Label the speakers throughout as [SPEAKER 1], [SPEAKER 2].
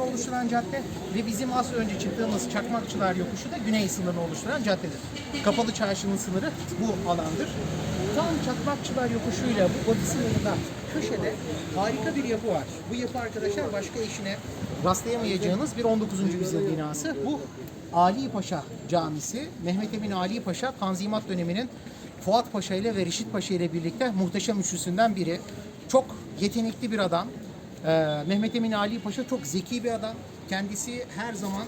[SPEAKER 1] sınırını oluşturan cadde ve bizim az önce çıktığımız Çakmakçılar Yokuşu da güney sınırını oluşturan caddedir. Kapalı çarşının sınırı bu alandır. Tam Çakmakçılar Yokuşu'yla bu batı sınırında köşede harika bir yapı var. Bu yapı arkadaşlar başka eşine rastlayamayacağınız bir 19. yüzyıl binası. Bu Ali Paşa Camisi. Mehmet Emin Ali Paşa Tanzimat döneminin Fuat Paşa ile ve Reşit Paşa ile birlikte muhteşem üçlüsünden biri. Çok yetenekli bir adam. Ee, Mehmet Emin Ali Paşa çok zeki bir adam. Kendisi her zaman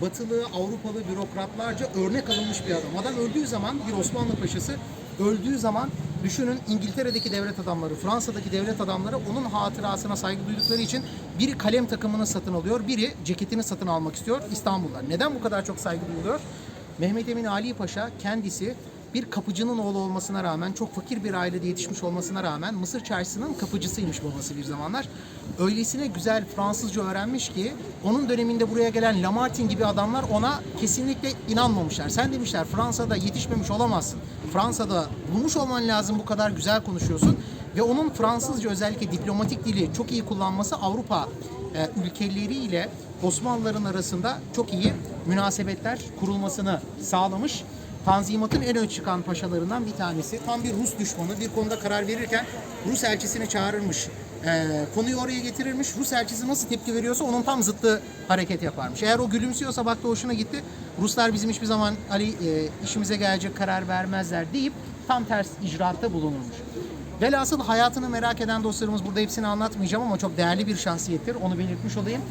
[SPEAKER 1] batılı, Avrupalı bürokratlarca örnek alınmış bir adam. Adam öldüğü zaman bir Osmanlı paşası öldüğü zaman düşünün İngiltere'deki devlet adamları, Fransa'daki devlet adamları onun hatırasına saygı duydukları için biri kalem takımını satın alıyor, biri ceketini satın almak istiyor İstanbul'da. Neden bu kadar çok saygı duyuluyor? Mehmet Emin Ali Paşa kendisi bir kapıcının oğlu olmasına rağmen, çok fakir bir ailede yetişmiş olmasına rağmen Mısır çarşısının kapıcısıymış babası bir zamanlar. Öylesine güzel Fransızca öğrenmiş ki onun döneminde buraya gelen Lamartine gibi adamlar ona kesinlikle inanmamışlar. Sen demişler Fransa'da yetişmemiş olamazsın. Fransa'da bulmuş olman lazım bu kadar güzel konuşuyorsun. Ve onun Fransızca özellikle diplomatik dili çok iyi kullanması Avrupa e, ülkeleriyle Osmanlıların arasında çok iyi münasebetler kurulmasını sağlamış. Tanzimat'ın en ön çıkan paşalarından bir tanesi. Tam bir Rus düşmanı. Bir konuda karar verirken Rus elçisini çağırırmış. Ee, konuyu oraya getirirmiş. Rus elçisi nasıl tepki veriyorsa onun tam zıttı hareket yaparmış. Eğer o gülümsüyorsa baktı hoşuna gitti. Ruslar bizim hiçbir zaman Ali e, işimize gelecek karar vermezler deyip tam ters icraatta bulunurmuş. Velhasıl hayatını merak eden dostlarımız burada hepsini anlatmayacağım ama çok değerli bir şahsiyettir. Onu belirtmiş olayım.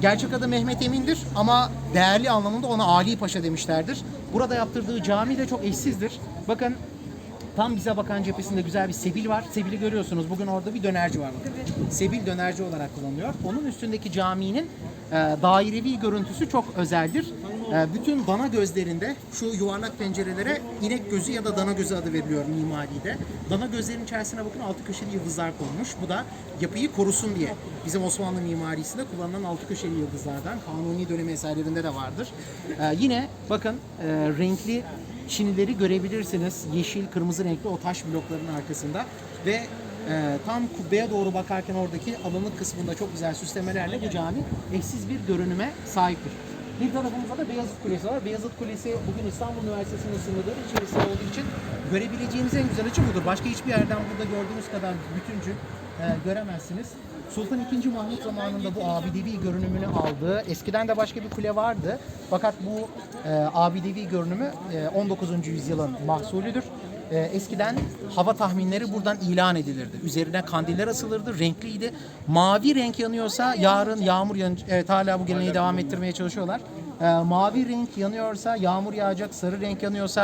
[SPEAKER 1] Gerçek adı Mehmet Emin'dir ama değerli anlamında ona Ali Paşa demişlerdir. Burada yaptırdığı cami de çok eşsizdir. Bakın tam bize bakan cephesinde güzel bir sebil var. Sebili görüyorsunuz. Bugün orada bir dönerci var. bakın. Sebil dönerci olarak kullanılıyor. Onun üstündeki caminin e, dairevi görüntüsü çok özeldir. E, bütün dana gözlerinde şu yuvarlak pencerelere inek gözü ya da dana gözü adı veriliyor mimaride. Dana gözlerin içerisine bakın altı köşeli yıldızlar konmuş. Bu da yapıyı korusun diye. Bizim Osmanlı mimarisinde kullanılan altı köşeli yıldızlardan Kanuni dönemi eserlerinde de vardır. E, yine bakın e, renkli çinileri görebilirsiniz. Yeşil, kırmızı renkli o taş blokların arkasında ve e, tam kubbeye doğru bakarken oradaki alanlık kısmında çok güzel süslemelerle bu cami eşsiz bir görünüme sahiptir. Bir tarafımızda da Beyazıt Kulesi var. Beyazıt Kulesi bugün İstanbul Üniversitesi'nin sınırları içerisinde olduğu için görebileceğiniz en güzel açı budur. Başka hiçbir yerden burada gördüğünüz kadar bütüncül e, göremezsiniz. Sultan II. Mahmut zamanında bu abidevi görünümünü aldı. Eskiden de başka bir kule vardı. Fakat bu e, abidevi görünümü e, 19. yüzyılın mahsulüdür. E, eskiden hava tahminleri buradan ilan edilirdi. Üzerine kandiller asılırdı, renkliydi. Mavi renk yanıyorsa yarın yağmur yan Evet hala bu geleneği devam ettirmeye çalışıyorlar. E, mavi renk yanıyorsa yağmur yağacak, sarı renk yanıyorsa